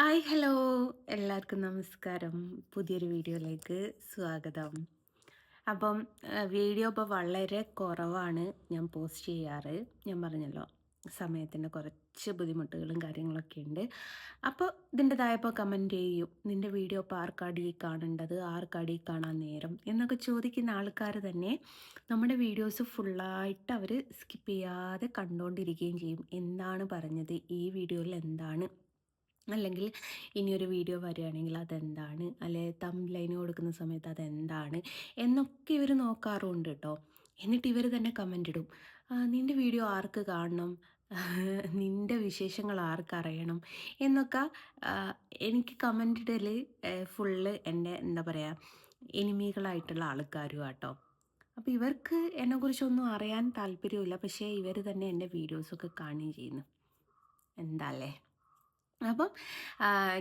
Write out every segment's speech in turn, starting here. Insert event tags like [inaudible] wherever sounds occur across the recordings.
Hi hello. എല്ലാവർക്കും നമസ്കാരം. പുതിയൊരു വീഡിയോയിലേക്ക് സ്വാഗതം. അപ്പം വീഡിയോ ഇപ്പോൾ വളരെ കുറവാണ് ഞാൻ പോസ്റ്റ് ചെയ്യാറ്. ഞാൻ പറഞ്ഞല്ലോ സമയത്തിന്റെ കുറച്ച് ബുദ്ധിമുട്ടുകളും കാര്യങ്ങളൊക്കെ ഉണ്ട്. അപ്പോൾ ഇതിന്റെതായപ്പോൾ കമന്റ് ചെയ്യും നിന്റെ വീഡിയോ ഇപ്പോൾ ആർക്കാടി കാണേണ്ടത്? ആർക്കാടി കാണാൻ നേരം? എന്നൊക്കെ ചോദിക്കുന്ന ആൾക്കാർ തന്നെ നമ്മുടെ വീഡിയോസ് ഫുള്ളായിട്ട് അവർ സ്കിപ്പ് ചെയ്യാതെ കണ്ടുകൊണ്ടിരിക്കുകയും ചെയ്യും. എന്താണ് പറഞ്ഞത്? ഈ വീഡിയോയിൽ എന്താണ് അല്ലെങ്കിൽ ഇനിയൊരു വീഡിയോ വരികയാണെങ്കിൽ അതെന്താണ്? അല്ലെ തംലൈന് കൊടുക്കുന്ന സമയത്ത് അതെന്താണ്? എന്നൊക്കെ ഇവർ നോക്കാറുണ്ട് കേട്ടോ എന്നിട്ട് ഇവർ തന്നെ കമന്റ് ഇടും. "ആ, നിന്റെ വീഡിയോ ആർക്ക് കാണണം? [laughs] നിന്റെ വിശേഷങ്ങൾ ആർക്കറിയണം എന്നൊക്കെ എനിക്ക് കമന്റ് ഇടൽ ഫുള്ള് എന്റെ എന്താ പറയുക എനിമികളായിട്ടുള്ള ആൾക്കാരും ആട്ടോ അപ്പോൾ ഇവർക്ക് എന്നെക്കുറിച്ചൊന്നും അറിയാൻ താല്പര്യമില്ല പക്ഷേ ഇവർ തന്നെ എന്റെ വീഡിയോസൊക്കെ കാണുകയും ചെയ്യുന്നു. എന്താ അല്ലേ അപ്പം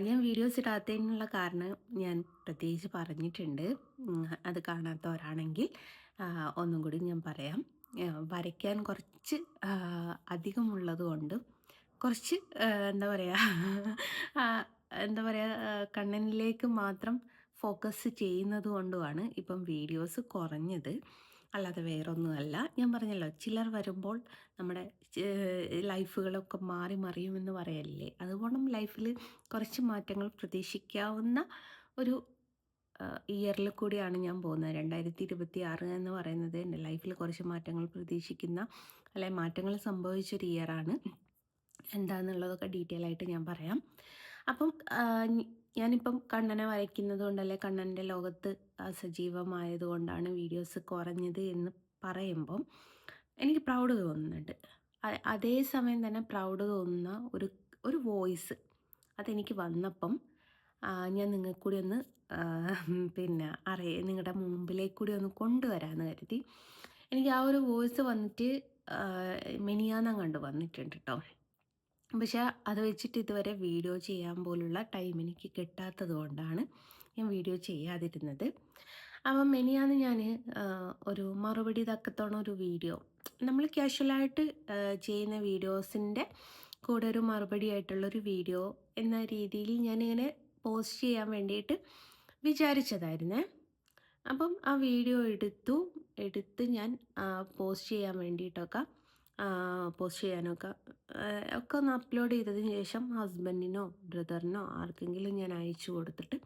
ഞാൻ വീഡിയോസ് ഇടാത്തതിനുള്ള കാരണം ഞാൻ പ്രത്യേകിച്ച് പറഞ്ഞിട്ടുണ്ട്. അത് കാണാത്തവരാണെങ്കിൽ ഒന്നും കൂടി ഞാൻ പറയാം. വരയ്ക്കാൻ കുറച്ച് അധികമുള്ളത് കൊണ്ട് കുറച്ച് എന്താ പറയുക എന്താ പറയുക കണ്ണനിലേക്ക് മാത്രം ഫോക്കസ് ചെയ്യുന്നത് കൊണ്ടുമാണ് ഇപ്പം വീഡിയോസ് കുറഞ്ഞത്. അല്ലാതെ വേറൊന്നുമല്ല. ഞാൻ പറഞ്ഞല്ലോ ചിലർ വരുമ്പോൾ നമ്മുടെ ലൈഫുകളൊക്കെ മാറി മറിയുമെന്ന് പറയല്ലേ? അതുകൊണ്ടും ലൈഫിൽ കുറച്ച് മാറ്റങ്ങൾ പ്രതീക്ഷിക്കാവുന്ന ഒരു ഇയറിൽ കൂടിയാണ് ഞാൻ പോകുന്നത്. രണ്ടായിരത്തി ഇരുപത്തി ആറ് എന്ന് പറയുന്നത് എന്റെ ലൈഫിൽ കുറച്ച് മാറ്റങ്ങൾ പ്രതീക്ഷിക്കുന്ന അല്ലെ മാറ്റങ്ങൾ സംഭവിച്ചൊരു ഇയറാണ് എന്താണെന്നുള്ളതൊക്കെ ഡീറ്റെയിൽ ആയിട്ട് ഞാൻ പറയാം. അപ്പം ഞാനിപ്പം കണ്ണനെ വരയ്ക്കുന്നത് കൊണ്ടല്ലേ കണ്ണന്റെ ലോകത്ത് സജീവമായതുകൊണ്ടാണ് സജീവമായത് കൊണ്ടാണ് വീഡിയോസ് കുറഞ്ഞത് എന്ന് പറയുമ്പം എനിക്ക് പ്രൗഡ് തോന്നുന്നുണ്ട്. അതേ സമയം തന്നെ പ്രൗഡ് തോന്നുന്ന ഒരു ഒരു വോയിസ് അതെനിക്ക് വന്നപ്പം ഞാൻ നിങ്ങൾക്ക് കൂടി ഒന്ന് പിന്നെ അറിയ നിങ്ങളുടെ മുമ്പിലേക്ക് കൂടി ഒന്ന് കൊണ്ടുവരാമെന്ന് കരുതി. എനിക്ക് ആ ഒരു വോയിസ് വന്നിട്ട് മിനിയാന്നം കണ്ട് വന്നിട്ടുണ്ട് കേട്ടോ പക്ഷെ അത് വെച്ചിട്ട് ഇതുവരെ വീഡിയോ ചെയ്യാൻ പോലുള്ള ടൈം എനിക്ക് കിട്ടാത്തത് കൊണ്ടാണ് ഞാൻ വീഡിയോ ചെയ്യാതിരുന്നത്. അപ്പം മെനിയാന്ന് ഞാൻ ഒരു മറുപടി തക്കത്തോണ ഒരു വീഡിയോ നമ്മൾ ക്യാഷ്വലായിട്ട് ചെയ്യുന്ന വീഡിയോസിന്റെ കൂടെ ഒരു മറുപടി ആയിട്ടുള്ളൊരു വീഡിയോ എന്ന രീതിയിൽ ഞാനിങ്ങനെ പോസ്റ്റ് ചെയ്യാൻ വേണ്ടിയിട്ട് വിചാരിച്ചതായിരുന്നേ. അപ്പം ആ വീഡിയോ എടുത്തു എടുത്ത് ഞാൻ പോസ്റ്റ് ചെയ്യാൻ വേണ്ടിയിട്ടൊക്കെ പോസ്റ്റ് ചെയ്യാനൊക്കെ. ഒക്കെ ഒന്ന് അപ്ലോഡ് ചെയ്തതിന് ശേഷം ഹസ്ബൻഡിനോ ബ്രദറിനോ ആർക്കെങ്കിലും ഞാൻ അയച്ചു കൊടുത്തിട്ട്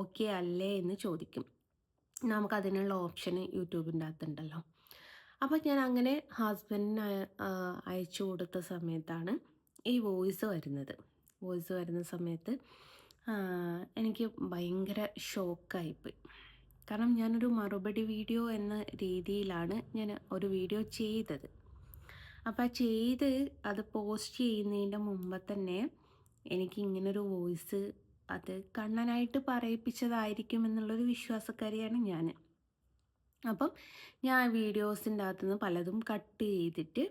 ഓക്കെ അല്ലേ എന്ന് ചോദിക്കും. നമുക്കതിനുള്ള ഓപ്ഷൻ യൂട്യൂബിന്റെ അകത്തുണ്ടല്ലോ. അപ്പോൾ ഞാൻ അങ്ങനെ ഹസ്ബൻഡിന് അയച്ചു കൊടുത്ത സമയത്താണ് ഈ വോയിസ് വരുന്നത്. വോയിസ് വരുന്ന സമയത്ത് എനിക്ക് ഭയങ്കര ഷോക്കായിപ്പോയി കാരണം ഞാനൊരു മറുപടി വീഡിയോ എന്ന രീതിയിലാണ് ഞാൻ ഒരു വീഡിയോ ചെയ്തത്. അപ്പോൾ ചെയ്ത് അത് പോസ്റ്റ് ചെയ്യുന്നതിന്റെ മുമ്പ് തന്നെ എനിക്ക് ഇങ്ങനൊരു വോയിസ് അത് കണ്ണനായിട്ട് പറയിപ്പിച്ചതായിരിക്കും എന്നുള്ളൊരു വിശ്വാസക്കാരിയാണ് ഞാൻ അപ്പം ഞാൻ വീഡിയോസിന്റെ അകത്തുനിന്ന് പലതും കട്ട് ചെയ്തിട്ട്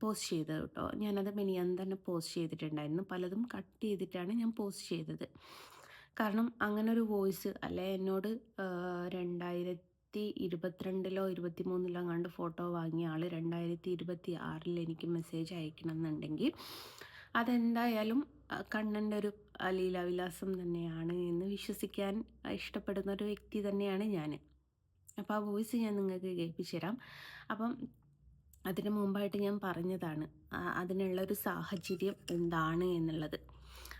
പോസ്റ്റ് ചെയ്തത് കേട്ടോ. ഞാനത് മിനിയാൻ തന്നെ പോസ്റ്റ് ചെയ്തിട്ടുണ്ടായിരുന്നു. പലതും കട്ട് ചെയ്തിട്ടാണ് ഞാൻ പോസ്റ്റ് ചെയ്തത്. കാരണം അങ്ങനെ ഒരു വോയിസ് അല്ലെ എന്നോട് ആ, രണ്ടായിരത്തി ഇരുപത്തിരണ്ടിലോ ഇരുപത്തി മൂന്നിലോ കണ്ട് ഫോട്ടോ വാങ്ങിയ ആൾ രണ്ടായിരത്തി ഇരുപത്തി ആറിൽ എനിക്ക് മെസ്സേജ് അയക്കണം എന്നുണ്ടെങ്കിൽ അതെന്തായാലും കണ്ണന്റെ ഒരു ലീലാവിലാസം തന്നെയാണ് എന്ന് വിശ്വസിക്കാൻ ഇഷ്ടപ്പെടുന്ന ഒരു വ്യക്തി തന്നെയാണ് ഞാൻ അപ്പോൾ ആ വോയിസ് ഞാൻ നിങ്ങൾക്ക് കേൾപ്പിച്ചു തരാം. അപ്പം അതിന് മുമ്പായിട്ട് ഞാൻ പറഞ്ഞതാണ് അതിനുള്ള ഒരു സാഹചര്യം എന്താണ് എന്നുള്ളത്.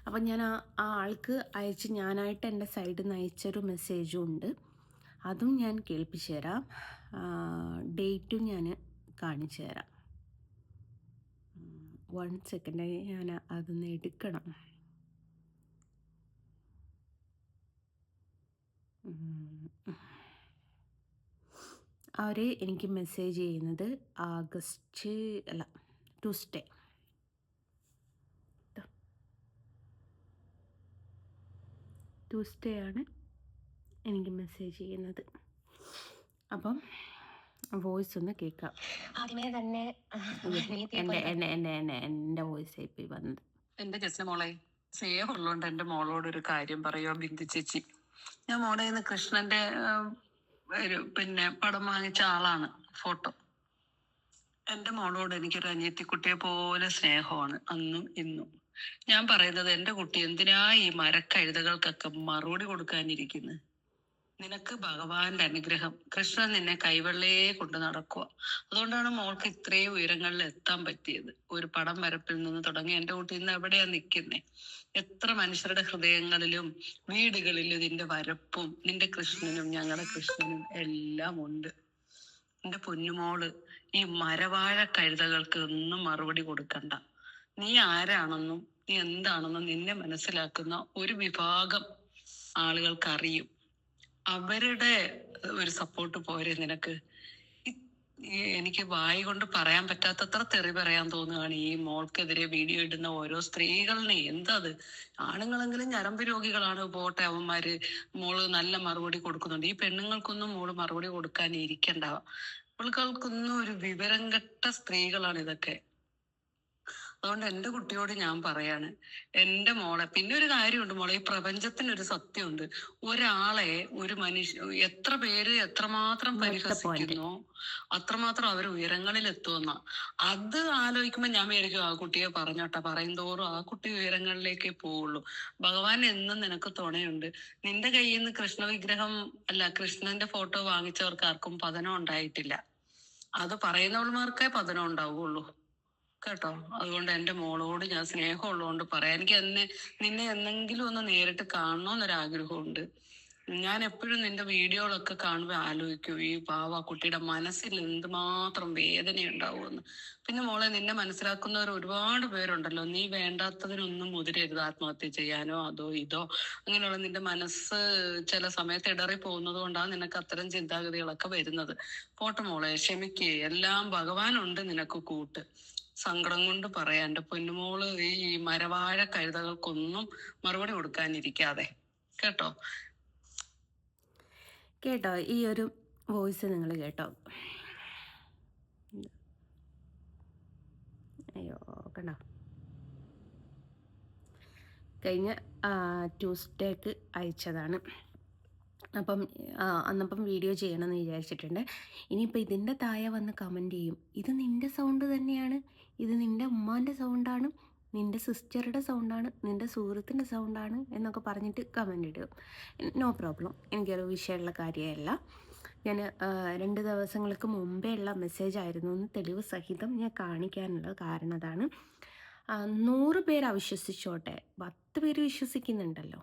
അപ്പം ഞാൻ ആ ആൾക്ക് അയച്ച് ഞാനായിട്ട് എന്റെ സൈഡിൽ നിന്ന് അയച്ചൊരു മെസ്സേജും ഉണ്ട്. അതും ഞാൻ കേൾപ്പിച്ചു തരാം. ഡേറ്റും ഞാൻ കാണിച്ചു തരാം. വൺ സെക്കൻഡ് ഞാൻ അതൊന്ന് എടുക്കണം. അവർ എനിക്ക് മെസ്സേജ് ചെയ്യുന്നത് ആഗസ്റ്റ് അല്ല ട്യൂസ്ഡേ ട്യൂസ്ഡേ ആണ്. എനിക്ക് മെസ്സേജ് ചെയ്യുന്നത്. അപ്പം വോയിസ് ഒന്ന് കേൾക്കാം. ആദ്യമേ തന്നെ ആ, എന്നെ എന്റെ എന്റെ എന്റെ എന്റെ എന്റെ വോയിസ് ഇപ്പോൾ വന്നത്. എന്റെ ജസ്ന മോളെ ഉള്ളോണ്ട് എന്റെ മോളോട് ഒരു കാര്യം പറയുക ബിന്ദു ചേച്ചി. ഞാൻ മോളെ ഇന്ന് കൃഷ്ണന്റെ ഒരു പിന്നെ പടം വാങ്ങിച്ച ആളാണ് ഫോട്ടോ. എന്റെ മോളോട് എനിക്കൊരു അനിയത്തിക്കുട്ടിയെ പോലെ സ്നേഹമാണ് അന്നും ഇന്നും. ഞാൻ പറയുന്നത് എന്റെ കുട്ടി എന്തിനാ ഈ മരക്കഴുതകൾക്കൊക്കെ മറുപടി കൊടുക്കാനിരിക്കുന്നത് നിനക്ക് ഭഗവാന്റെ അനുഗ്രഹം. കൃഷ്ണൻ നിന്നെ കൈവെള്ളയെ കൊണ്ട് നടക്കുക അതുകൊണ്ടാണ് മോൾക്ക് ഇത്രയും ഉയരങ്ങളിൽ എത്താൻ പറ്റിയത്. ഒരു പടം വരപ്പിൽ നിന്ന് തുടങ്ങി എന്റെ കുട്ടി ഇന്ന് എവിടെയാ നിൽക്കുന്നേ എത്ര മനുഷ്യരുടെ ഹൃദയങ്ങളിലും വീടുകളിലും നിന്റെ വരപ്പും നിന്റെ കൃഷ്ണനും ഞങ്ങളുടെ കൃഷ്ണനും എല്ലാം ഉണ്ട്. എന്റെ പൊന്നുമോൾ ഈ മരവാഴ കഴുതകൾക്ക് ഒന്നും മറുപടി കൊടുക്കണ്ട. നീ ആരാണെന്നും നീ എന്താണെന്നും നിന്നെ മനസ്സിലാക്കുന്ന ഒരു വിഭാഗം ആളുകൾക്ക് അറിയും അവരുടെ ഒരു സപ്പോർട്ട് പോരെ നിനക്ക്? എനിക്ക് വായി കൊണ്ട് പറയാൻ പറ്റാത്തത്ര തെറി പറയാൻ തോന്നുകയാണ് ഈ മോൾക്കെതിരെ വീഡിയോ ഇടുന്ന ഓരോ സ്ത്രീകളിനെ എന്താ അത് ആണുങ്ങളെങ്കിലും ഞരമ്പ് രോഗികളാണ് പോട്ടെ അവന്മാര്. മോൾ നല്ല മറുപടി കൊടുക്കുന്നുണ്ട്. ഈ പെണ്ണുങ്ങൾക്കൊന്നും മോൾ മറുപടി കൊടുക്കാൻ ഇരിക്കണ്ട ഇവൾക്കൊന്നും ഒരു വിവരം കെട്ട സ്ത്രീകളാണ് ഇതൊക്കെ. അതുകൊണ്ട് എന്റെ കുട്ടിയോട് ഞാൻ പറയാണ് എന്റെ മോളെ പിന്നെ ഒരു കാര്യമുണ്ട് മോളെ ഈ പ്രപഞ്ചത്തിന് ഒരു സത്യമുണ്ട്. ഒരാളെ ഒരു മനുഷ്യ എത്ര പേര് എത്രമാത്രം പരിഹസിക്കുന്നോ അത്രമാത്രം അവർ ഉയരങ്ങളിൽ എത്തുമെന്ന അത് ആലോചിക്കുമ്പോൾ ഞാൻ വിചാരിക്കും ആ കുട്ടിയെ പറഞ്ഞോട്ടെ പറയുന്തോറും ആ കുട്ടി ഉയരങ്ങളിലേക്കേ പോവുള്ളൂ. ഭഗവാൻ എന്നും നിനക്ക് തുണയുണ്ട്. നിന്റെ കയ്യിൽ നിന്ന് കൃഷ്ണ വിഗ്രഹം അല്ല കൃഷ്ണന്റെ ഫോട്ടോ വാങ്ങിച്ചവർക്ക് ആർക്കും പതനം ഉണ്ടായിട്ടില്ല. അത് പറയുന്നവൾമാർക്കേ പതനം ഉണ്ടാവുള്ളൂ. കേട്ടോ. അതുകൊണ്ട് എന്റെ മോളോട് ഞാൻ സ്നേഹമുള്ളതുകൊണ്ട് പറയാം. എനിക്ക് എന്നെ നിന്നെ എന്നെങ്കിലും ഒന്ന് നേരിട്ട് കാണണമെന്നൊരാഗ്രഹമുണ്ട് ഞാൻ എപ്പോഴും നിന്റെ വീഡിയോകളൊക്കെ കാണുമ്പോൾ ആലോചിക്കും ഈ പാവ കുട്ടിയുടെ മനസ്സിൽ എന്തുമാത്രം വേദന ഉണ്ടാവുമെന്ന് പിന്നെ മോളെ നിന്നെ മനസ്സിലാക്കുന്നവർ ഒരുപാട് പേരുണ്ടല്ലോ. നീ വേണ്ടാത്തതിനൊന്നും മുതിരരുത്. ആത്മഹത്യ ചെയ്യാനോ അതോ ഇതോ അങ്ങനെയുള്ള നിന്റെ മനസ്സ് ചില സമയത്ത് ഇടറി പോകുന്നത് കൊണ്ടാണ് നിനക്ക് അത്തരം ചിന്താഗതികളൊക്കെ വരുന്നത്. പോട്ടെ മോളെ ക്ഷമിക്കേ. എല്ലാം ഭഗവാനുണ്ട് നിനക്ക് കൂട്ട്. സങ്കടം കൊണ്ട് പറയാം. എന്റെ പൊന്നുമോൾ ഈ മരവാഴ കഴുതകൾക്കൊന്നും മറുപടി കൊടുക്കാനിരിക്കാതെ. കേട്ടോ? കേട്ടോ ഈ ഒരു വോയിസ് നിങ്ങൾ കേട്ടോ. അയ്യോ കണ്ടോ? കഴിഞ്ഞ ട്യൂസ്ഡേക്ക് അയച്ചതാണ്. അപ്പം അന്നപ്പം വീഡിയോ ചെയ്യണമെന്ന് വിചാരിച്ചിട്ടുണ്ട്. ഇനിയിപ്പോൾ ഇതിന്റെ താഴെ വന്ന് കമന്റ് ചെയ്യും. ഇത് നിന്റെ സൗണ്ട് തന്നെയാണ്. ഇത് നിന്റെ ഉമ്മാന്റെ സൗണ്ടാണ് നിന്റെ സിസ്റ്ററുടെ സൗണ്ടാണ് നിന്റെ സുഹൃത്തിന്റെ സൗണ്ടാണ് എന്നൊക്കെ പറഞ്ഞിട്ട് കമന്റ് ഇടും. നോ പ്രോബ്ലം എനിക്കൊരു വിഷയമുള്ള കാര്യമല്ല. ഞാൻ രണ്ട് ദിവസങ്ങൾക്ക് മുമ്പേ ഉള്ള മെസ്സേജ് ആയിരുന്നു. എന്ന് തെളിവ് സഹിതം ഞാൻ കാണിക്കാനുള്ള കാരണം അതാണ്. നൂറ് പേര് അവിശ്വസിച്ചോട്ടെ. പത്ത് പേര് വിശ്വസിക്കുന്നുണ്ടല്ലോ.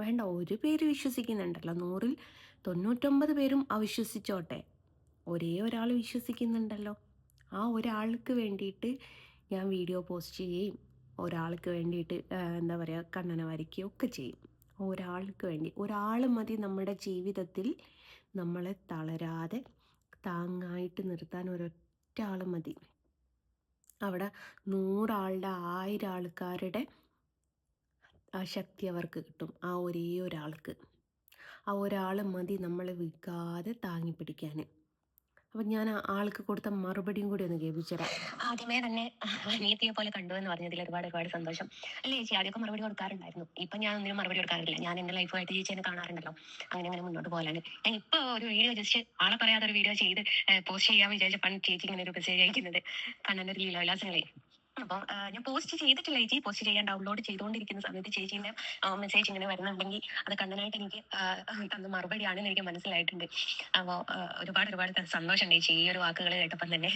വേണ്ട ഒരു പേര് വിശ്വസിക്കുന്നുണ്ടല്ലോ. നൂറിൽ തൊണ്ണൂറ്റൊമ്പത് പേരും അവിശ്വസിച്ചോട്ടെ. ഒരേ ഒരാൾ വിശ്വസിക്കുന്നുണ്ടല്ലോ. ആ ഒരാൾക്ക് വേണ്ടിയിട്ട് ഞാൻ വീഡിയോ പോസ്റ്റ് ചെയ്യുകയും ഒരാൾക്ക് വേണ്ടിയിട്ട് എന്താ പറയുക കണ്ണന വരയ്ക്കുകയും ഒക്കെ ചെയ്യും. ഒരാൾക്ക് വേണ്ടി ഒരാൾ മതി നമ്മുടെ ജീവിതത്തിൽ നമ്മളെ തളരാതെ താങ്ങായിട്ട് നിർത്താൻ ഒരൊറ്റ ആൾ മതി. അവിടെ നൂറാളുടെ ആയിരം ആൾക്കാരുടെ ആ ശക്തി അവർക്ക് കിട്ടും ആ ഒരേ ഒരാൾക്ക്. ആ ഒരാൾ മതി നമ്മളെ വിൽക്കാതെ താങ്ങി പിടിക്കാൻ അപ്പം ഞാൻ ആ ആൾക്ക് കൊടുത്ത മറുപടിയും കൂടി ഒന്ന് കേൾപ്പിച്ചുതരാം ആദ്യമേ തന്നെ അനിയത്തിയെ പോലെ കണ്ടു എന്ന് പറഞ്ഞതിൽ ഒരുപാട് ഒരുപാട് സന്തോഷം. അല്ലേ ചേച്ചി ആദ്യമൊക്കെ മറുപടി കൊടുക്കാറുണ്ടായിരുന്നു. ഇപ്പൊ ഞാൻ ഒന്നിനും മറുപടി കൊടുക്കാറില്ല. ഞാൻ എന്റെ ലൈഫുമായിട്ട് ചേച്ചി എന്നെ കാണാറുണ്ടല്ലോ. അങ്ങനെ അങ്ങനെ മുന്നോട്ട് പോകാനാണ്. ഞാൻ ഇപ്പൊ ഒരു വീഡിയോ ജസ്റ്റ് ആളെ പറയാതെ ഒരു വീഡിയോ ചെയ്ത് പോസ്റ്റ് ചെയ്യാൻ വിചാരിച്ചപ്പോൾ ചേച്ചി ഇങ്ങനെ ഒരു മെസ്സേജ് അയക്കുന്നത്. കണ്ണന്റെ ഒരു ലീലാവിലാസങ്ങളെ. അപ്പം ഞാൻ പോസ്റ്റ് ചെയ്തിട്ടില്ല ചേച്ചി. പോസ്റ്റ് ചെയ്യാൻ ഡൗൺലോഡ് ചെയ്തുകൊണ്ടിരിക്കുന്ന സമയത്ത് ചേച്ചീന്റെ മെസ്സേജ് ഇങ്ങനെ വരുന്നുണ്ടെങ്കിൽ അത് കണ്ടനായിട്ട് എനിക്ക് തന്ന മറുപടിയാണെന്ന് എനിക്ക് മനസ്സിലായിട്ടുണ്ട്. അപ്പോ ഒരുപാട് ഒരുപാട് സന്തോഷം ചേച്ചി ഈ ഒരു വാക്കുകൾ കേട്ടപ്പം തന്നെ.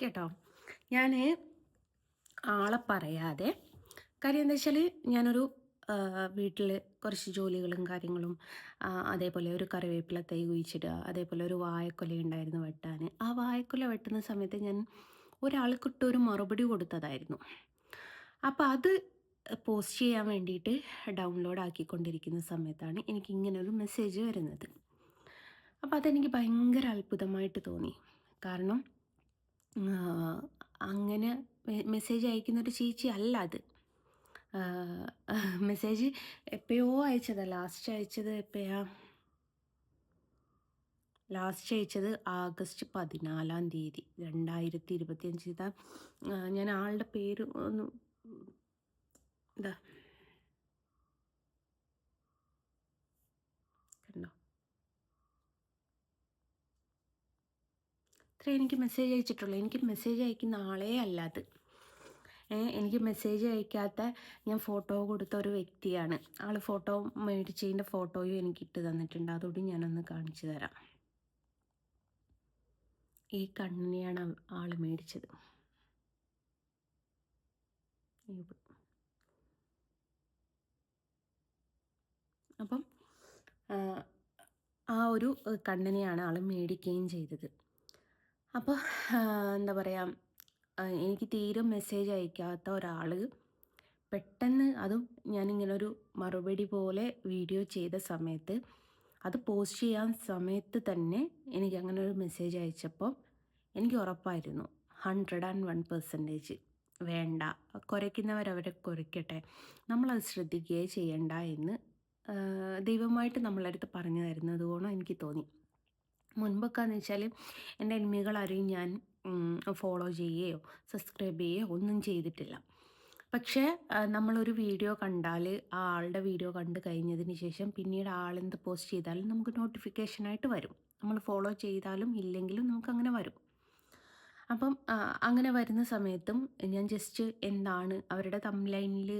കേട്ടോ. ഞാൻ ആളെ പറയാതെ കാര്യം എന്താ വെച്ചാൽ ഞാനൊരു വീട്ടിൽ കുറച്ച് ജോലികളും കാര്യങ്ങളും അതേപോലെ ഒരു കറിവേപ്പില തൈ കുഴിച്ചിടുക അതേപോലെ ഒരു വായക്കൊല ഉണ്ടായിരുന്നു വെട്ടാൻ ആ വായക്കൊല വെട്ടുന്ന സമയത്ത് ഞാൻ ഒരാൾക്കിട്ട് ഒരു മറുപടി കൊടുത്തതായിരുന്നു. അപ്പോൾ അത് പോസ്റ്റ് ചെയ്യാൻ വേണ്ടിയിട്ട് ഡൗൺലോഡ് ആക്കിക്കൊണ്ടിരിക്കുന്ന സമയത്താണ് എനിക്ക് ഇങ്ങനെ ഒരു മെസ്സേജ് വരുന്നത്. അപ്പോൾ അതെനിക്ക് ഭയങ്കര അത്ഭുതമായിട്ട് തോന്നി. കാരണം അങ്ങനെ മെസ്സേജ് അയക്കുന്ന ഒരു ചേച്ചി അല്ല അത്. മെസ്സേജ് എപ്പോഴോ അയച്ചതാണ് ലാസ്റ്റ് അയച്ചത് എപ്പോഴാ ലാസ്റ്റ് അയച്ചത് ആഗസ്റ്റ് പതിനാലാം തീയതി രണ്ടായിരത്തി ഇരുപത്തിയഞ്ച് ഇതാ ഞാൻ ആളുടെ പേര് ഒന്ന് ഇതാ. കണ്ടോ? ഇത്ര എനിക്ക് മെസ്സേജ് അയച്ചിട്ടുള്ളൂ. എനിക്ക് മെസ്സേജ് അയക്കുന്ന ആളേ അല്ല അത്. എനിക്ക് മെസ്സേജ് അയക്കാത്ത ഞാൻ ഫോട്ടോ കൊടുത്ത ഒരു വ്യക്തിയാണ്. ആൾ ഫോട്ടോ മേടിച്ചതിന്റെ ഫോട്ടോയും എനിക്ക് ഇട്ട് തന്നിട്ടുണ്ട്. അതുകൂടി ഞാനൊന്ന് കാണിച്ചു തരാം. ഈ കണ്ണിനെയാണ് ആൾ മേടിച്ചത്. അപ്പം ആ, ഒരു കണ്ണിനെയാണ് ആൾ മേടിക്കുകയും ചെയ്തത് അപ്പോൾ എന്താ പറയുക എനിക്ക് തീരെ മെസ്സേജ് അയക്കാത്ത ഒരാൾ പെട്ടെന്ന് അതും ഞാനിങ്ങനെ ഒരു മറുപടി പോലെ വീഡിയോ ചെയ്ത സമയത്ത് അത് പോസ്റ്റ് ചെയ്യാൻ സമയത്ത് തന്നെ എനിക്ക് അങ്ങനെ ഒരു മെസ്സേജ് അയച്ചപ്പോൾ എനിക്ക് ഉറപ്പായിരുന്നു. ഹൺഡ്രഡ് ആൻഡ് വൺ പെർസെന്റേജ് വേണ്ട. കുരയ്ക്കുന്നവരവരെ കുരയ്ക്കട്ടെ. നമ്മളത് ശ്രദ്ധിക്കുകയേ ചെയ്യണ്ട എന്ന് ദൈവമായിട്ട് നമ്മളടുത്ത് പറഞ്ഞു തരുന്നത് കൊണ്ട് എനിക്ക് തോന്നി. മുൻപൊക്കെ എന്ന് വെച്ചാൽ എന്റെ എനിമികളാരെയും ഞാൻ ഫോളോ ചെയ്യുകയോ സബ്സ്ക്രൈബ് ചെയ്യുകയോ ഒന്നും ചെയ്തിട്ടില്ല. പക്ഷേ നമ്മളൊരു വീഡിയോ കണ്ടാൽ ആ ആളുടെ വീഡിയോ കണ്ട് കഴിഞ്ഞതിന് ശേഷം പിന്നീട് ആളെന്ത് പോസ്റ്റ് ചെയ്താലും നമുക്ക് നോട്ടിഫിക്കേഷനായിട്ട് വരും. നമ്മൾ ഫോളോ ചെയ്താലും ഇല്ലെങ്കിലും നമുക്കങ്ങനെ വരും. അപ്പം അങ്ങനെ വരുന്ന സമയത്തും ഞാൻ ജസ്റ്റ് എന്താണ് അവരുടെ തംലൈനിൽ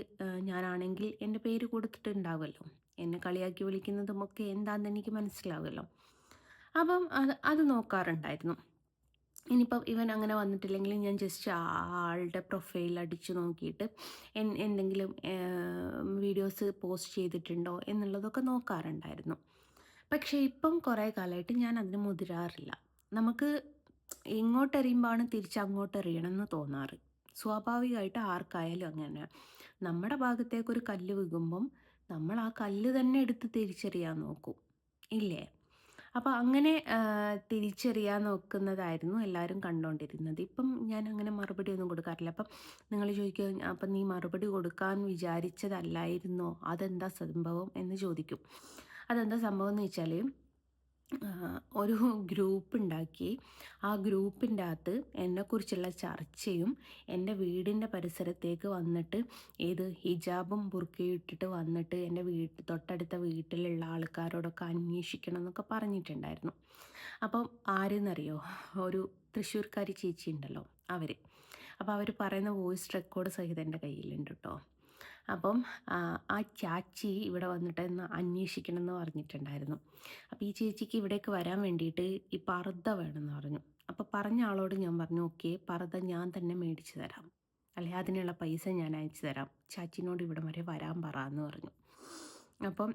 ഞാനാണെങ്കിൽ എന്റെ പേര് കൊടുത്തിട്ടുണ്ടാവുമല്ലോ എന്നെ കളിയാക്കി വിളിക്കുന്നതും ഒക്കെ എന്താണെന്ന് എനിക്ക് മനസ്സിലാവുമല്ലോ അപ്പം അത് അത് നോക്കാറുണ്ടായിരുന്നു. ഇനിയിപ്പം ഇവൻ അങ്ങനെ വന്നിട്ടില്ലെങ്കിൽ ഞാൻ ജസ്റ്റ് ആളുടെ പ്രൊഫൈൽ അടിച്ചു നോക്കിയിട്ട് എന്തെങ്കിലും വീഡിയോസ് പോസ്റ്റ് ചെയ്തിട്ടുണ്ടോ എന്നുള്ളതൊക്കെ നോക്കാറുണ്ടായിരുന്നു. പക്ഷേ ഇപ്പം കുറേ കാലമായിട്ട് ഞാൻ അതിന് മുതിരാറില്ല. നമുക്ക് ഇങ്ങോട്ട് എറിയുമ്പോഴാണ് തിരിച്ച് അങ്ങോട്ട് എറിയണം എന്ന് തോന്നാറ്. സ്വാഭാവികമായിട്ട് ആർക്കായാലും അങ്ങനെ. നമ്മുടെ ഭാഗത്തേക്കൊരു കല്ല് വീകുമ്പം നമ്മൾ ആ കല്ല് തന്നെ എടുത്ത് തിരിച്ചറിയാൻ നോക്കും. ഇല്ലേ? അപ്പോൾ അങ്ങനെ തിരിച്ചറിയാൻ നോക്കുന്നതായിരുന്നു എല്ലാവരും കണ്ടുകൊണ്ടിരുന്നത് ഇപ്പം ഞാൻ അങ്ങനെ മറുപടി ഒന്നും കൊടുക്കാറില്ല. അപ്പം നിങ്ങൾ ചോദിക്കുക അപ്പം നീ മറുപടി കൊടുക്കാൻ വിചാരിച്ചതല്ലായിരുന്നോ? അതെന്താ സംഭവം? എന്ന് ചോദിക്കും. അതെന്താ സംഭവം എന്ന് വെച്ചാൽ ഒരു ഗ്രൂപ്പ് ഉണ്ടാക്കി ആ ഗ്രൂപ്പിന്റെ അകത്ത് എന്നെക്കുറിച്ചുള്ള ചർച്ചയും എന്റെ വീടിന്റെ പരിസരത്തേക്ക് വന്നിട്ട് ഏത് ഹിജാബും ബുർക്കയും ഇട്ടിട്ട് വന്നിട്ട് എന്റെ വീട്ട് തൊട്ടടുത്ത വീട്ടിലുള്ള ആൾക്കാരോടൊക്കെ അന്വേഷിക്കണം എന്നൊക്കെ പറഞ്ഞിട്ടുണ്ടായിരുന്നു. അപ്പം ആരെന്നറിയോ? ഒരു തൃശ്ശൂർക്കാരി ചേച്ചി ഉണ്ടല്ലോ അവർ അപ്പോൾ അവർ പറയുന്ന വോയിസ് റെക്കോർഡ് സഹിതം എന്റെ കയ്യിലുണ്ട് കേട്ടോ. അപ്പം ആ, ചാച്ചി ഇവിടെ വന്നിട്ട് ഒന്ന് അന്വേഷിക്കണം എന്ന് പറഞ്ഞിട്ടുണ്ടായിരുന്നു. അപ്പോൾ ഈ ചേച്ചിക്ക് ഇവിടേക്ക് വരാൻ വേണ്ടിയിട്ട് ഈ പർദ്ദ വേണമെന്ന് പറഞ്ഞു. അപ്പോൾ പറഞ്ഞ ആളോട് ഞാൻ പറഞ്ഞു ഓക്കെ പർദ്ദ ഞാൻ തന്നെ മേടിച്ച് തരാം. അല്ലെ അതിനുള്ള പൈസ ഞാൻ അയച്ചു തരാം. ചാച്ചിനോട് ഇവിടെ വരെ വരാൻ പറ എന്ന് പറഞ്ഞു. അപ്പം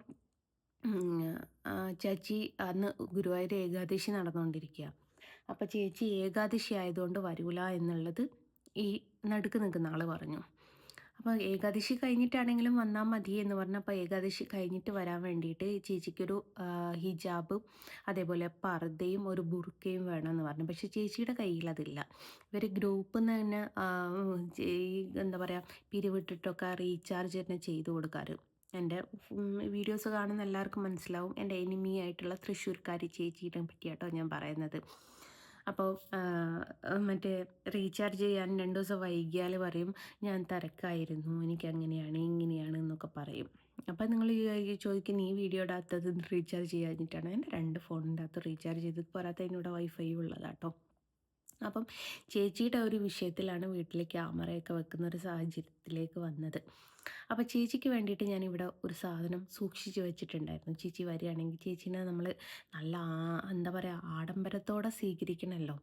ചാച്ചി അന്ന് ഗുരുവായൂർ ഏകാദശി നടന്നുകൊണ്ടിരിക്കുക അപ്പോൾ ചേച്ചി ഏകാദശി ആയതുകൊണ്ട് വരൂല എന്നുള്ളത് ഈ നടുക്ക് നിൽക്കുന്ന ആൾ പറഞ്ഞു. അപ്പോൾ ഏകാദശി കഴിഞ്ഞിട്ടാണെങ്കിലും വന്നാൽ മതി എന്ന് പറഞ്ഞപ്പോൾ ഏകാദശി കഴിഞ്ഞിട്ട് വരാൻ വേണ്ടിയിട്ട് ചേച്ചിക്കൊരു ഹിജാബ് അതേപോലെ പർദ്ദയും ഒരു ബുർക്കയും വേണമെന്ന് പറഞ്ഞു. പക്ഷെ ചേച്ചിയുടെ കയ്യിൽ അതില്ല. ഇവർ ഗ്രൂപ്പിൽ നിന്ന് തന്നെ എന്താ പറയുക പിരിവിട്ടിട്ടൊക്കെ റീചാർജ് തന്നെ ചെയ്ത് കൊടുക്കാറ്. എന്റെ വീഡിയോസ് കാണുന്ന എല്ലാവർക്കും മനസ്സിലാവും. എന്റെ എനിമി ആയിട്ടുള്ള തൃശ്ശൂർക്കാരി ചേച്ചീനെ പറ്റിയാട്ടോ ഞാൻ പറയുന്നത്. അപ്പോൾ മറ്റേ റീചാർജ് ചെയ്യാൻ രണ്ട് ദിവസം വൈകിയാൽ പറയും ഞാൻ തിരക്കായിരുന്നു എനിക്ക് അങ്ങനെയാണ് ഇങ്ങനെയാണ് എന്നൊക്കെ പറയും. അപ്പം നിങ്ങൾ ഈ ചോദിക്കും നീ വീഡിയോയുടെ അകത്ത് റീചാർജ് ചെയ്യാഞ്ഞിട്ടാണ്. എന്റെ രണ്ട് ഫോണിന്റെ അകത്ത് റീചാർജ് ചെയ്ത് പോരാത്ത എന്നോട് വൈഫൈ ഉള്ളതാട്ടോ. അപ്പം ചേച്ചിയുടെ ഒരു വിഷയത്തിലാണ് വീട്ടിൽ ക്യാമറയൊക്കെ വെക്കുന്ന ഒരു സാഹചര്യത്തിലേക്ക് വന്നത്. അപ്പോൾ ചേച്ചിക്ക് വേണ്ടിയിട്ട് ഞാനിവിടെ ഒരു സാധനം സൂക്ഷിച്ച് വെച്ചിട്ടുണ്ടായിരുന്നു. ചേച്ചി വരികയാണെങ്കിൽ ചേച്ചീനെ നമ്മൾ നല്ല എന്താ പറയുക ആഡംബരത്തോടെ സ്വീകരിക്കണമല്ലോ.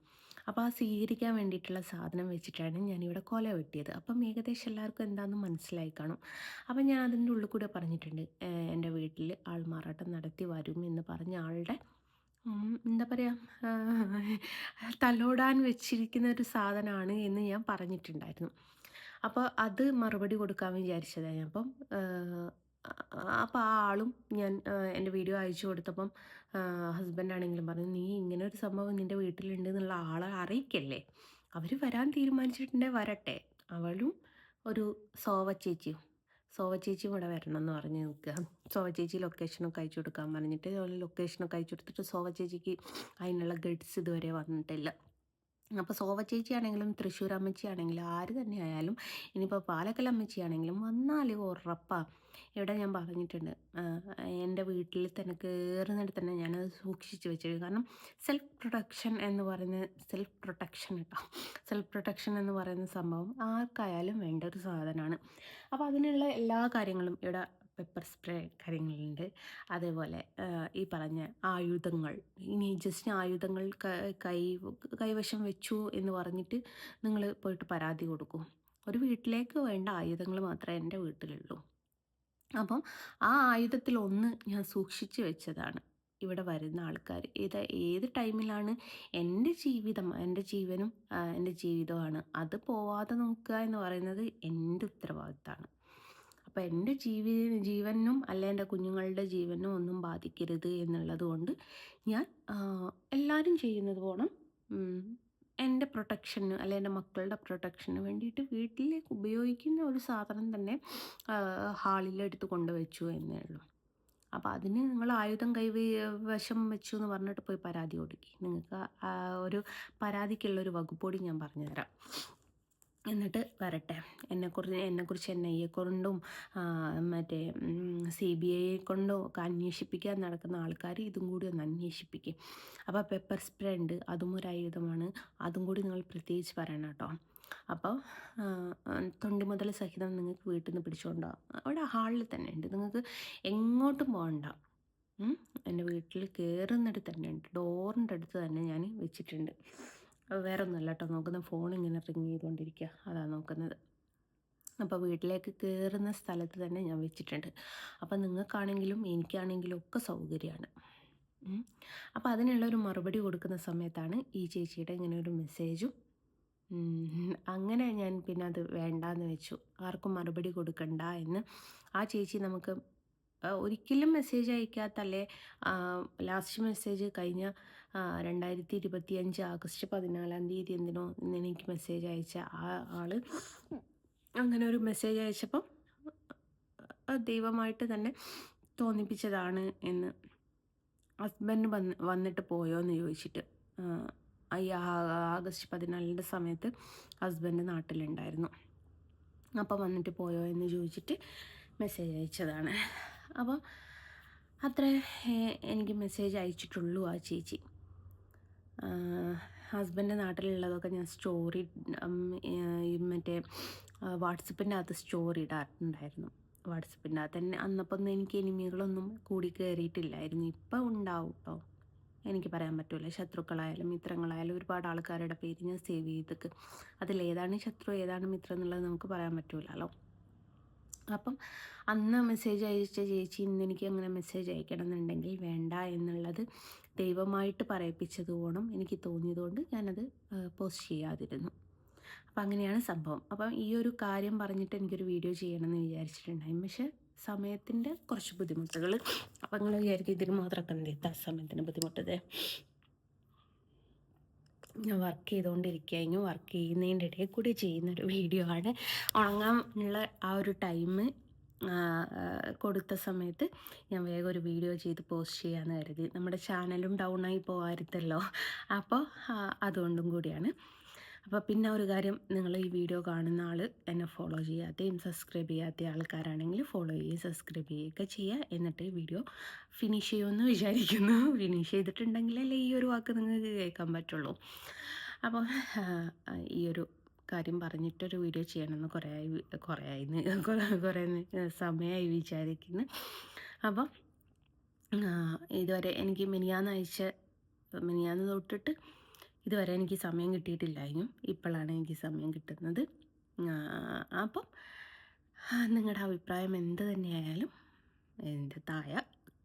അപ്പോൾ ആ സ്വീകരിക്കാൻ വേണ്ടിയിട്ടുള്ള സാധനം വെച്ചിട്ടാണ് ഞാനിവിടെ കൊല വെട്ടിയത്. അപ്പം ഏകദേശം എല്ലാവർക്കും എന്താണെന്ന് മനസ്സിലായി കാണും. അപ്പം ഞാൻ അതിന്റെ ഉള്ളിൽ കൂടെ പറഞ്ഞിട്ടുണ്ട് "ഏഹ് എന്റെ വീട്ടിൽ ആൾമാറാട്ടം നടത്തി വരും എന്ന് പറഞ്ഞ ആളുടെ എന്താ പറയുക തലോടാൻ വെച്ചിരിക്കുന്ന ഒരു സാധനമാണ് എന്ന് ഞാൻ പറഞ്ഞിട്ടുണ്ടായിരുന്നു. അപ്പോൾ അത് മറുപടി കൊടുക്കാൻ വിചാരിച്ചതാണ് അപ്പം അപ്പോൾ ആ ആളും ഞാൻ എന്റെ വീഡിയോ അയച്ചു കൊടുത്തപ്പം ഹസ്ബൻഡ് ആണെങ്കിലും പറഞ്ഞു നീ ഇങ്ങനെ ഒരു സംഭവം നിന്റെ വീട്ടിലുണ്ട് എന്നുള്ള ആളെ അറിയിക്കല്ലേ? അവർ വരാൻ തീരുമാനിച്ചിട്ടുണ്ടെങ്കിൽ വരട്ടെ. അവളും ഒരു സോവ ചേച്ചിയും സോവ ചേച്ചിയും ഇവിടെ വരണം എന്ന് പറഞ്ഞ് നിൽക്കുക. സോവ ചേച്ചി ലൊക്കേഷനൊക്കെ അയച്ചു കൊടുക്കാൻ പറഞ്ഞിട്ട് ലൊക്കേഷനൊക്കെ അയച്ചു കൊടുത്തിട്ട് സോവ ചേച്ചിക്ക് അതിനുള്ള ഗഡ്സ് ഇതുവരെ വന്നിട്ടില്ല. അപ്പോൾ സോവ ചേച്ചി ആണെങ്കിലും തൃശ്ശൂർ അമ്മച്ചി ആണെങ്കിലും ആര് തന്നെ ആയാലും ഇനിയിപ്പോൾ പാലക്കൽ അമ്മച്ചി ആണെങ്കിലും വന്നാൽ ഉറപ്പാ. ഇവിടെ ഞാൻ പറഞ്ഞിട്ടുണ്ട് എന്റെ വീട്ടിൽ തന്നെ കയറുന്നിടത്ത് തന്നെ ഞാനത് സൂക്ഷിച്ച് വെച്ചിരുന്നു കാരണം സെൽഫ് പ്രൊട്ടക്ഷൻ എന്ന് പറയുന്ന സെൽഫ് പ്രൊട്ടക്ഷൻ കേട്ടോ. സെൽഫ് പ്രൊട്ടക്ഷൻ എന്ന് പറയുന്ന സംഭവം ആർക്കായാലും വേണ്ട ഒരു സാധനമാണ്. അപ്പോൾ അതിനുള്ള എല്ലാ കാര്യങ്ങളും ഇവിടെ പെപ്പർ സ്പ്രേ കാര്യങ്ങളുണ്ട്. അതേപോലെ ഈ പറഞ്ഞ ആയുധങ്ങൾ. ഇനി ജസ്റ്റ് ആയുധങ്ങൾ ക- കൈവശം വെച്ചു എന്ന് പറഞ്ഞിട്ട് നിങ്ങൾ പോയിട്ട് പരാതി കൊടുക്കും. ഒരു വീട്ടിലേക്ക് വേണ്ട ആയുധങ്ങൾ മാത്രമേ എന്റെ വീട്ടിലുള്ളൂ. അപ്പം ആ ആയുധത്തിൽ ഒന്ന് ഞാൻ സൂക്ഷിച്ചു വെച്ചതാണ്. ഇവിടെ വരുന്ന ആൾക്കാർ. ഇത് ഏത് ടൈമിലാണ് എന്റെ ജീവിതം എന്റെ ജീവനും എന്റെ ജീവിതമാണ് അത് പോവാതെ നോക്കുക എന്ന് പറയുന്നത് എന്റെ ഉത്തരവാദിത്തമാണ് അപ്പോൾ എന്റെ ജീവി ജീവനും അല്ല എന്റെ കുഞ്ഞുങ്ങളുടെ ജീവനും ഒന്നും ബാധിക്കരുത് എന്നുള്ളത് കൊണ്ട് ഞാൻ എല്ലാവരും ചെയ്യുന്നത് പോണം. എന്റെ പ്രൊട്ടക്ഷന് അല്ലെ എന്റെ മക്കളുടെ പ്രൊട്ടക്ഷന് വേണ്ടിയിട്ട് വീട്ടിലേക്ക് ഉപയോഗിക്കുന്ന ഒരു സാധനം തന്നെ ഹാളിലെടുത്ത് കൊണ്ടുവച്ചു എന്നേ ഉള്ളൂ. അപ്പോൾ അതിന് നിങ്ങൾ ആയുധം കൈവശം വെച്ചു എന്ന് പറഞ്ഞിട്ട് പോയി പരാതി കൊടുക്കി. നിങ്ങൾക്ക് ഒരു പരാതിക്കുള്ള ഒരു വകുപ്പോടി ഞാൻ പറഞ്ഞുതരാം. എന്നിട്ട് വരട്ടെ. എന്നെക്കുറിച്ച് എന്നെക്കുറിച്ച് എൻ ഐ എ കൊണ്ടും മറ്റേ സി ബി ഐയെ കൊണ്ടും ഒക്കെ അന്വേഷിപ്പിക്കാൻ നടക്കുന്ന ആൾക്കാർ ഇതും കൂടി ഒന്ന് അന്വേഷിപ്പിക്കും. അപ്പോൾ പെപ്പർ സ്പ്രേ ഉണ്ട്. അതും ഒരു ആയുധമാണ്. അതും കൂടി നിങ്ങൾ പ്രത്യേകിച്ച് പറയണം കേട്ടോ. അപ്പോൾ തൊണ്ടി മുതൽ സഹിതം നിങ്ങൾക്ക് വീട്ടിൽ നിന്ന് പിടിച്ചുകൊണ്ടാവും അവിടെ ഹാളിൽ തന്നെ ഉണ്ട്. നിങ്ങൾക്ക് എങ്ങോട്ടും പോകണ്ട. എന്റെ വീട്ടിൽ കയറുന്നിടത്ത് തന്നെ ഉണ്ട്. ഡോറിന്റെ അടുത്ത് തന്നെ ഞാൻ വെച്ചിട്ടുണ്ട്. വേറെ ഒന്നുമല്ല കേട്ടോ. നോക്കുന്ന ഫോൺ ഇങ്ങനെ റിങ് ചെയ്തുകൊണ്ടിരിക്കുക അതാണ് നോക്കുന്നത്. അപ്പോൾ വീട്ടിലേക്ക് കയറുന്ന സ്ഥലത്ത് തന്നെ ഞാൻ വെച്ചിട്ടുണ്ട്. അപ്പോൾ നിങ്ങൾക്കാണെങ്കിലും എനിക്കാണെങ്കിലും ഒക്കെ സൗകര്യമാണ് അപ്പോൾ അതിനുള്ള ഒരു മറുപടി കൊടുക്കുന്ന സമയത്താണ് ഈ ചേച്ചിയുടെ ഇങ്ങനെ ഒരു മെസ്സേജും അങ്ങനെ ഞാൻ പിന്നെ അത് വേണ്ടാന്ന് വെച്ചു. ആർക്കും മറുപടി കൊടുക്കണ്ട എന്ന്. ആ ചേച്ചി നമുക്ക് ഒരിക്കലും മെസ്സേജ് അയക്കാത്തല്ലേ? ലാസ്റ്റ് മെസ്സേജ് കഴിഞ്ഞ രണ്ടായിരത്തി ഇരുപത്തി അഞ്ച് ആഗസ്റ്റ് പതിനാലാം തീയതി എന്തിനോ എനിക്ക് മെസ്സേജ് അയച്ച ആ ആൾ. അങ്ങനെ ഒരു മെസ്സേജ് അയച്ചപ്പം ദൈവമായിട്ട് തന്നെ തോന്നിപ്പിച്ചതാണ് എന്ന് ഹസ്ബൻഡ് വന്ന് വന്നിട്ട് പോയോ എന്ന് ചോദിച്ചിട്ട് ഈ ആഗസ്റ്റ് പതിനാലിന്റെ സമയത്ത് ഹസ്ബൻഡ് നാട്ടിലുണ്ടായിരുന്നു. അപ്പം വന്നിട്ട് പോയോ എന്ന് ചോദിച്ചിട്ട് മെസ്സേജ് അയച്ചതാണ്. അപ്പോൾ അത്രേ എനിക്ക് മെസ്സേജ് അയച്ചിട്ടുള്ളൂ ആ ചേച്ചി. ഹസ്ബൻഡ് നാട്ടിലുള്ളതൊക്കെ ഞാൻ സ്റ്റോറി മറ്റേ വാട്സപ്പിന്റെ അകത്ത് സ്റ്റോറി ഇടാറുണ്ടായിരുന്നു. വാട്സപ്പിന്റെ അകത്ത് തന്നെ അന്നപ്പം എനിക്ക് എനിമികളൊന്നും കൂടി കയറിയിട്ടില്ലായിരുന്നു ഇപ്പം ഉണ്ടാവും കേട്ടോ എനിക്ക് പറയാൻ പറ്റില്ല ശത്രുക്കളായാലും മിത്രങ്ങളായാലും ഒരുപാട് ആൾക്കാരുടെ പേര് ഞാൻ സേവ് ചെയ്തേക്ക് അതിലേതാണ് ശത്രു ഏതാണ് മിത്രം എന്നുള്ളത് നമുക്ക് പറയാൻ പറ്റില്ലല്ലോ അപ്പം അന്ന് മെസ്സേജ് അയച്ച ചേച്ചി ഇന്ന് എനിക്ക് അങ്ങനെ മെസ്സേജ് അയക്കണം എന്നുണ്ടെങ്കിൽ വേണ്ട എന്നുള്ളത് ദൈവമായിട്ട് പറയിപ്പിച്ചത് ഓണം എനിക്ക് തോന്നിയതുകൊണ്ട് ഞാനത് പോസ്റ്റ് ചെയ്യാതിരുന്നു. അപ്പം അങ്ങനെയാണ് സംഭവം. അപ്പം ഈ ഒരു കാര്യം പറഞ്ഞിട്ട് എനിക്കൊരു വീഡിയോ ചെയ്യണമെന്ന് വിചാരിച്ചിട്ടുണ്ടായിരുന്നു. പക്ഷേ സമയത്തിന്റെ കുറച്ച് ബുദ്ധിമുട്ടുകൾ അപ്പം നിങ്ങൾ വിചാരിക്കും ഇതിന് മാത്രമൊക്കെ എന്ത് സമയത്തിന് ബുദ്ധിമുട്ടത്? ഞാൻ വർക്ക് ചെയ്തുകൊണ്ടിരിക്കുകയായിരുന്നു വർക്ക് ചെയ്യുന്നതിന്റെ ഇടയിൽ കൂടി ചെയ്യുന്നൊരു വീഡിയോ ആണ്. ഉണങ്ങാൻ ഉള്ള ആ ഒരു ടൈം കൊടുത്ത സമയത്ത് ഞാൻ വേഗം ഒരു വീഡിയോ ചെയ്ത് പോസ്റ്റ് ചെയ്യാമെന്ന് കരുതി. നമ്മുടെ ചാനലും ഡൗൺ ആയി പോകാരുതല്ലോ അപ്പോൾ അതുകൊണ്ടും കൂടിയാണ്. അപ്പോൾ പിന്നെ ഒരു കാര്യം നിങ്ങൾ ഈ വീഡിയോ കാണുന്ന ആൾ എന്നെ ഫോളോ ചെയ്യാത്തെയും സബ്സ്ക്രൈബ് ചെയ്യാത്ത ആൾക്കാരാണെങ്കിൽ ഫോളോ ചെയ്യുകയും സബ്സ്ക്രൈബ് ചെയ്യുകയൊക്കെ ചെയ്യുക. എന്നിട്ട് ഈ വീഡിയോ ഫിനിഷ് ചെയ്യുമെന്ന് വിചാരിക്കുന്നു. [laughs] ഫിനിഷ് ചെയ്തിട്ടുണ്ടെങ്കിലല്ലേ ഈ ഒരു വാക്ക് നിങ്ങൾക്ക് കേൾക്കാൻ പറ്റുള്ളൂ. അപ്പോൾ [laughs] ഈ ഒരു കാര്യം പറഞ്ഞിട്ടൊരു വീഡിയോ ചെയ്യണമെന്ന് കുറേ ആയി കുറേ [laughs] കുറേ കുറേ സമയമായി വിചാരിക്കുന്നു. അപ്പം ഇതുവരെ എനിക്ക് മിനിയാന്ന് അയച്ച മിനിയാന്ന് തൊട്ടിട്ട് ഇതുവരെ എനിക്ക് സമയം കിട്ടിയിട്ടില്ലായിരുന്നു. ഇപ്പോഴാണ് എനിക്ക് സമയം കിട്ടുന്നത്. അപ്പം നിങ്ങളുടെ അഭിപ്രായം എന്ത് തന്നെയായാലും എന്റെ താഴെ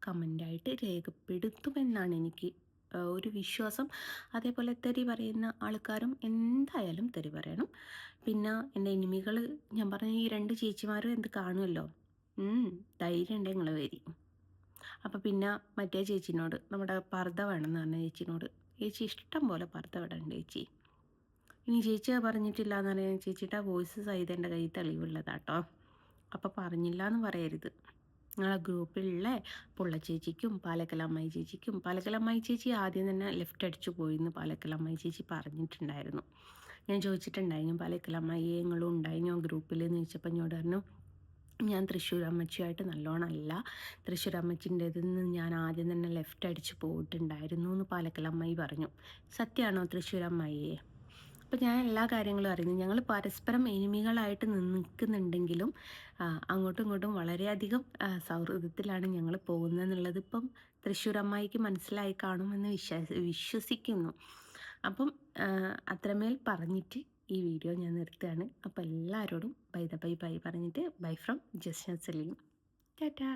കമന്റായിട്ട് രേഖപ്പെടുത്തുമെന്നാണ് എനിക്ക് ഒരു വിശ്വാസം. അതേപോലെ തെറി പറയുന്ന ആൾക്കാരും എന്തായാലും തെറി പറയണം. പിന്നെ എന്റെ എനിമികൾ ഞാൻ പറഞ്ഞ ഈ രണ്ട് ചേച്ചിമാരും എന്ത് കാണുമല്ലോ? ധൈര്യം ഉണ്ട് നിങ്ങൾ വരി. അപ്പോൾ പിന്നെ മറ്റേ ചേച്ചിനോട് നമ്മുടെ പർദ്ദ വേണമെന്ന് പറഞ്ഞ ചേച്ചിനോട് ചേച്ചി ഇഷ്ടം പോലെ പുറത്ത് വിടണ്ട ചേച്ചി. ഇനി ചേച്ചി പറഞ്ഞിട്ടില്ല എന്ന് പറയാൻ ചേച്ചിയുടെ വോയിസ് സഹിത എന്റെ കയ്യിൽ തെളിവുള്ളതാട്ടോ. അപ്പോൾ പറഞ്ഞില്ല എന്ന് പറയരുത്. ഞങ്ങളെ ഗ്രൂപ്പിലുള്ള പുള്ള ചേച്ചിക്കും പാലക്കലമ്മായി ചേച്ചിക്കും പാലക്കലമ്മായി ചേച്ചി ആദ്യം തന്നെ ലെഫ്റ്റ് അടിച്ചു പോയിന്ന് പാലക്കലമ്മായി ചേച്ചി പറഞ്ഞിട്ടുണ്ടായിരുന്നു. ഞാൻ ചോദിച്ചിട്ടുണ്ടായിരുന്നു പാലക്കലമ്മായി നിങ്ങളും ഉണ്ടായിരുന്നു ഗ്രൂപ്പിൽ എന്ന് ചോദിച്ചപ്പോൾ എന്നോട് പറഞ്ഞു ഞാൻ തൃശ്ശൂർ അമ്മച്ചിയായിട്ട് നല്ലോണം അല്ല തൃശ്ശൂർ അമ്മച്ചിന്റെ നിന്ന് ഞാൻ ആദ്യം തന്നെ ലെഫ്റ്റ് അടിച്ച് പോയിട്ടുണ്ടായിരുന്നു എന്ന് പാലക്കൽ അമ്മായി പറഞ്ഞു. സത്യമാണോ തൃശ്ശൂർ അമ്മായിയെ? അപ്പോൾ ഞാൻ എല്ലാ കാര്യങ്ങളും അറിയുന്നു. ഞങ്ങൾ പരസ്പരം എനിമികളായിട്ട് നിൽക്കുന്നുണ്ടെങ്കിലും അങ്ങോട്ടും ഇങ്ങോട്ടും വളരെയധികം സൗഹൃദത്തിലാണ് ഞങ്ങൾ പോകുന്നതെന്നുള്ളത് ഇപ്പം തൃശ്ശൂർ അമ്മായിക്ക് മനസ്സിലായി കാണുമെന്ന് വിശ്വാസ വിശ്വസിക്കുന്നു. അപ്പം അത്രമേൽ പറഞ്ഞിട്ട് ഈ വീഡിയോ ഞാൻ നിർത്തുകയാണ്. അപ്പോൾ എല്ലാവരോടും ബൈ ദ ബൈ ബൈ പറഞ്ഞിട്ട് bye from just Saleem Tata.